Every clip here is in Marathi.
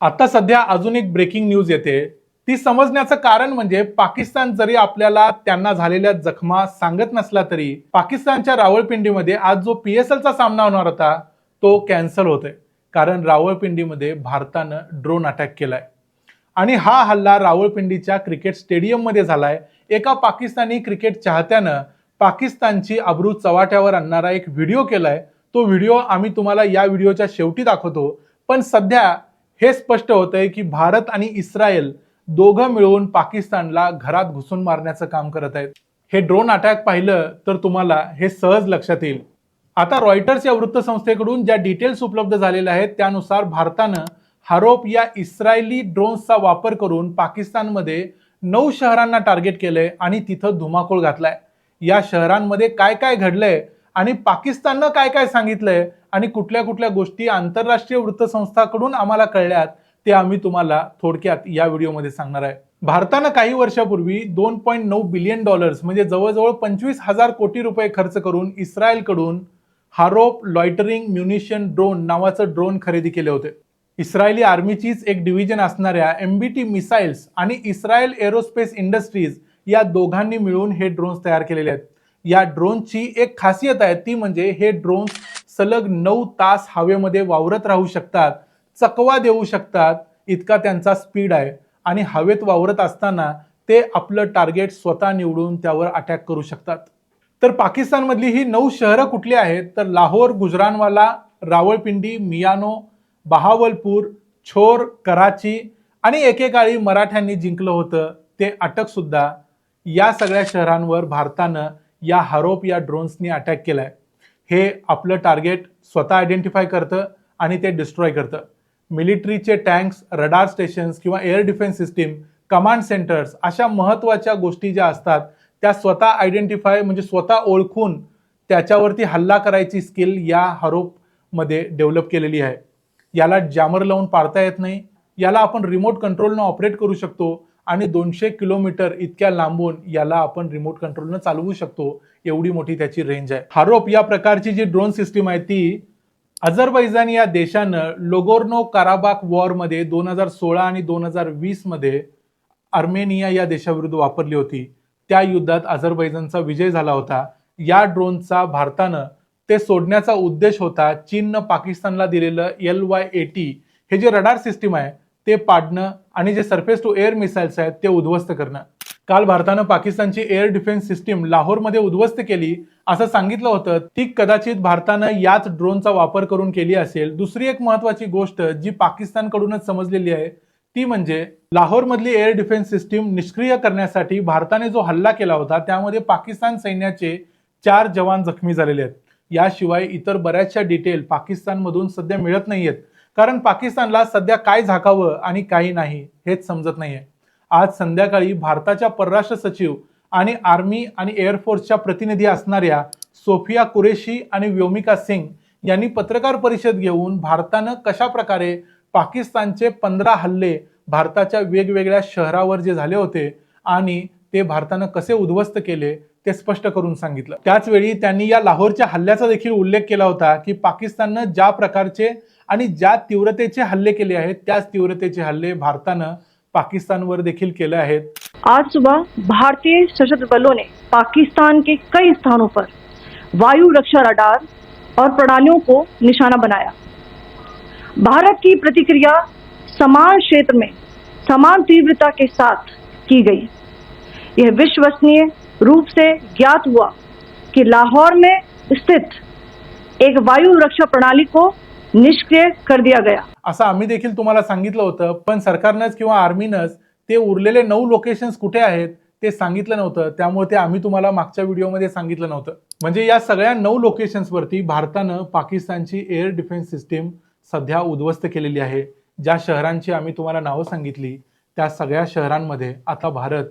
आता सध्या अजून एक ब्रेकिंग न्यूज येते. ती समजण्याचं कारण म्हणजे पाकिस्तान जरी आपल्याला त्यांना झालेल्या जखमा सांगत नसला तरी पाकिस्तानच्या रावळपिंडीमध्ये आज जो पी एस एलचा सामना होणार होता तो कॅन्सल होतोय. कारण रावळपिंडीमध्ये भारतानं ड्रोन अटॅक केलाय. आणि हा हल्ला रावळपिंडीच्या क्रिकेट स्टेडियममध्ये झालाय. एका पाकिस्तानी क्रिकेट चाहत्यानं पाकिस्तानची अब्रू चवाट्यावर आणणारा एक व्हिडिओ केलाय. तो व्हिडिओ आम्ही तुम्हाला या व्हिडिओच्या शेवटी दाखवतो. पण सध्या हे स्पष्ट होतंय की भारत आणि इस्रायल दोघं मिळून पाकिस्तानला घरात घुसून मारण्याचं काम करत आहेत. हे ड्रोन अटॅक पाहिलं तर तुम्हाला हे सहज लक्षात येईल. आता रॉयटर्स या वृत्तसंस्थेकडून ज्या डिटेल्स उपलब्ध झालेल्या आहेत त्यानुसार भारतानं हारोप या इस्रायली ड्रोन्सचा वापर करून पाकिस्तानमध्ये नऊ शहरांना टार्गेट केलंय आणि तिथं धुमाकूळ घातलाय. या शहरांमध्ये काय काय घडलंय आणि पाकिस्ताननं काय काय सांगितलंय आणि कुठल्या कुठल्या गोष्टी आंतरराष्ट्रीय वृत्तसंस्थाकडून आम्हाला कळल्यात ते आम्ही तुम्हाला थोडक्यात या व्हिडिओमध्ये सांगणार आहे. भारतानं काही वर्षापूर्वी दोन पॉईंट नऊ बिलियन डॉलर्स म्हणजे जवळजवळ पंचवीस हजार कोटी रुपये खर्च करून इस्रायलकडून हारोप लॉयटरिंग म्युनिशन ड्रोन नावाचं ड्रोन खरेदी केले होते. इस्रायली आर्मीचीच एक डिव्हिजन असणाऱ्या एमबीटी मिसाईल्स आणि इस्रायल एरोस्पेस इंडस्ट्रीज या दोघांनी मिळून हे ड्रोन्स तयार केलेले आहेत. या ड्रोनची एक खासियत आहे ती म्हणजे हे ड्रोन्स सलग नऊ तास हवेमध्ये वावरत राहू शकतात चकवा देऊ शकतात इतका त्यांचा स्पीड आहे. आणि हवेत वावरत असताना ते आपलं टार्गेट स्वतः निवडून त्यावर अटॅक करू शकतात. तर पाकिस्तानमधली ही नऊ शहरं कुठली आहेत? तर लाहोर गुजरानवाला रावळपिंडी मियानो बहावलपूर छोर कराची आणि एकेकाळी मराठ्यांनी जिंकलं होतं ते अटकसुद्धा. या सगळ्या शहरांवर भारतानं या हरोप या ड्रोन्सनी अटॅक केलाय. हे आपलं टार्गेट स्वतः आयडेंटिफाय करतं आणि ते डिस्ट्रॉय करतं. मिलिटरीचे टँक्स रडार स्टेशन्स किंवा air defence system command centres अशा महत्त्वाच्या गोष्टी ज्या असतात त्या स्वतः आयडेंटिफाय म्हणजे स्वतः ओळखून त्याच्यावरती हल्ला करायची स्किल या हरोपमध्ये डेव्हलप केलेली आहे. याला जॅमर लावून पाडता येत नाही. याला आपण रिमोट कंट्रोलनं ऑपरेट करू शकतो. आणि दोनशे किलोमीटर इतक्या लांबून याला आपण रिमोट कंट्रोलनं चालवू शकतो एवढी मोठी त्याची रेंज आहे. हारोप या प्रकारची जी ड्रोन सिस्टीम आहे ती अझरबैजान या देशानं लोगोर्नो काराबाक वॉरमध्ये दोन हजार सोळा आणि दोन हजार वीसमध्ये आर्मेनिया या देशाविरुद्ध वापरली होती. त्या युद्धात अझरबैजानचा विजय झाला होता. या ड्रोनचा भारतानं ते सोडण्याचा उद्देश होता चीननं पाकिस्तानला दिलेलं एल वाय एटी हे जे रडार सिस्टीम आहे ते पाडणं आणि जे सरफेस टू एअर मिसाईल्स आहेत ते उद्ध्वस्त करणं. काल भारतानं पाकिस्तानची एअर डिफेन्स सिस्टीम लाहोरमध्ये उद्ध्वस्त केली. असं सांगितलं होतं. ती कदाचित भारतानं याच ड्रोनचा वापर करून केली असेल. दुसरी एक महत्वाची गोष्ट जी पाकिस्तानकडूनच समजलेली आहे ती म्हणजे लाहोरमधली एअर डिफेन्स सिस्टीम निष्क्रिय करण्यासाठी भारताने जो हल्ला केला होता त्यामध्ये पाकिस्तान सैन्याचे चार जवान जखमी झालेले आहेत. याशिवाय इतर बऱ्याचशा डिटेल पाकिस्तानमधून सध्या मिळत नाहीयेत. कारण पाकिस्तानला सध्या काय झाकावं आणि काही नाही हेच समजत नाहीये. आज संध्याकाळी भारताच्या परराष्ट्र सचिव आणि आर्मी आणि एअरफोर्सच्या प्रतिनिधी असणाऱ्या सोफिया कुरेशी आणि व्योमिका सिंग यांनी पत्रकार परिषद घेऊन भारतानं कशा प्रकारे पाकिस्तानचे पंधरा हल्ले भारताच्या वेगवेगळ्या शहरावर जे झाले होते आणि ते भारतानं कसे उद्ध्वस्त केले ते स्पष्ट करून सांगितलं. त्याचवेळी त्यांनी या लाहोरच्या हल्ल्याचा देखील उल्लेख केला होता की पाकिस्ताननं ज्या प्रकारचे आणि ज्या तीव्रतेचे हल्ले केले आहेत, त्याच तीव्रतेचे हल्ले भारतानं पाकिस्तानवर देखील केले आहेत. आज सुबह भारतीय सशस्त्र बलों ने पाकिस्तान के कई स्थानों पर वायु रक्षा रडार और प्रणालियों को निशाना बनाया। भारत की प्रतिक्रिया समान क्षेत्र में समान तीव्रता के साथ की गई। यह विश्वसनीय रूप से ज्ञात हुआ कि लाहौर में स्थित एक वायु रक्षा प्रणाली को निष्क्रिय कर दिया गया. असं आम्ही देखील तुम्हाला सांगितलं होतं पण सरकारनंच किंवा आर्मीनंच ते उरलेले नऊ लोकेशन्स कुठे आहेत ते सांगितलं नव्हतं. त्यामुळे ते आम्ही तुम्हाला मागच्या व्हिडिओमध्ये सांगितलं नव्हतं. म्हणजे या सगळ्या नऊ लोकेशन्सवरती भारतानं पाकिस्तानची एअर डिफेन्स सिस्टीम सध्या उद्ध्वस्त केलेली आहे. ज्या शहरांची आम्ही तुम्हाला नावं सांगितली त्या सगळ्या शहरांमध्ये आता भारत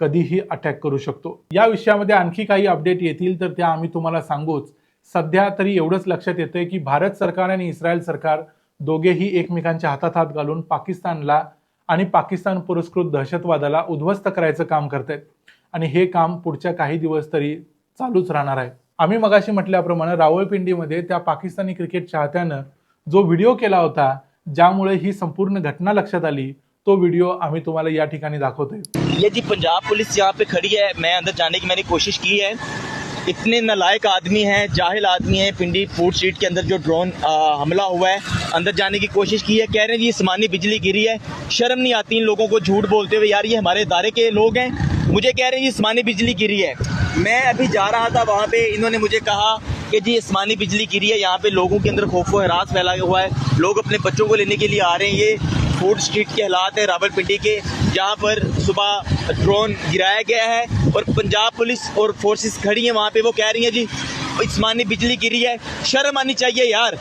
कधीही अटॅक करू शकतो. या विषयामध्ये आणखी काही अपडेट येतील तर त्या आम्ही तुम्हाला सांगूच. सध्या तरी एवढंच लक्षात येतंय की भारत सरकार आणि इस्रायल सरकार दोघेही एकमेकांच्या हातात हात घालून पाकिस्तानला आणि पाकिस्तान पुरस्कृत दहशतवादाला उद्ध्वस्त करायचं काम करतायत. आणि हे काम पुढच्या काही दिवस तरी चालूच राहणार आहे. आम्ही मगाशी म्हटल्याप्रमाणे रावळपिंडीमध्ये त्या पाकिस्तानी क्रिकेट चाहत्यानं जो व्हिडिओ केला होता ज्यामुळे ही संपूर्ण घटना लक्षात आली तो व्हिडिओ आम्ही तुम्हाला या ठिकाणी दाखवतोय. ये जी पंजाब पुलिस यहाँ पे खड़ी है मैं अंदर जाने की मैंने कोशिश की है इतने नलायक आदमी हैं, जाहिल आदमी हैं, पिंडी फ़ूड स्ट्रीट के अंदर जो ड्रोन हमला हुआ है, अंदर जाने की कोशिश की है, कह रहे हैं जी आसमानी बिजली गिरी है, शर्म नहीं आती इन लोगों को झूठ बोलते हुए, यार ये हमारे इदारे के लोग हैं, मुझे कह रहे हैं जी आसमानी बिजली गिरी है। मैं अभी जा रहा था वहाँ पे, इन्होंने मुझे कहा कि जी आसमानी बिजली गिरी है, यहाँ पे लोगों के अंदर खौफ, हरास फैला हुआ है, लोग अपने बच्चों को लेने के लिए आ रहे हैं, ये फ़ूड स्ट्रीट के हालात है रावलपिंडी के, जहाँ पर सुबह ड्रोन गिराया गया है और पंजाब पुलिस और फोर्सेस खड़ी हैं। वहाँ पे वो कह रही हैं, जी इसमानी बिजली गिरी है, शर्म आनी चाहिए यार।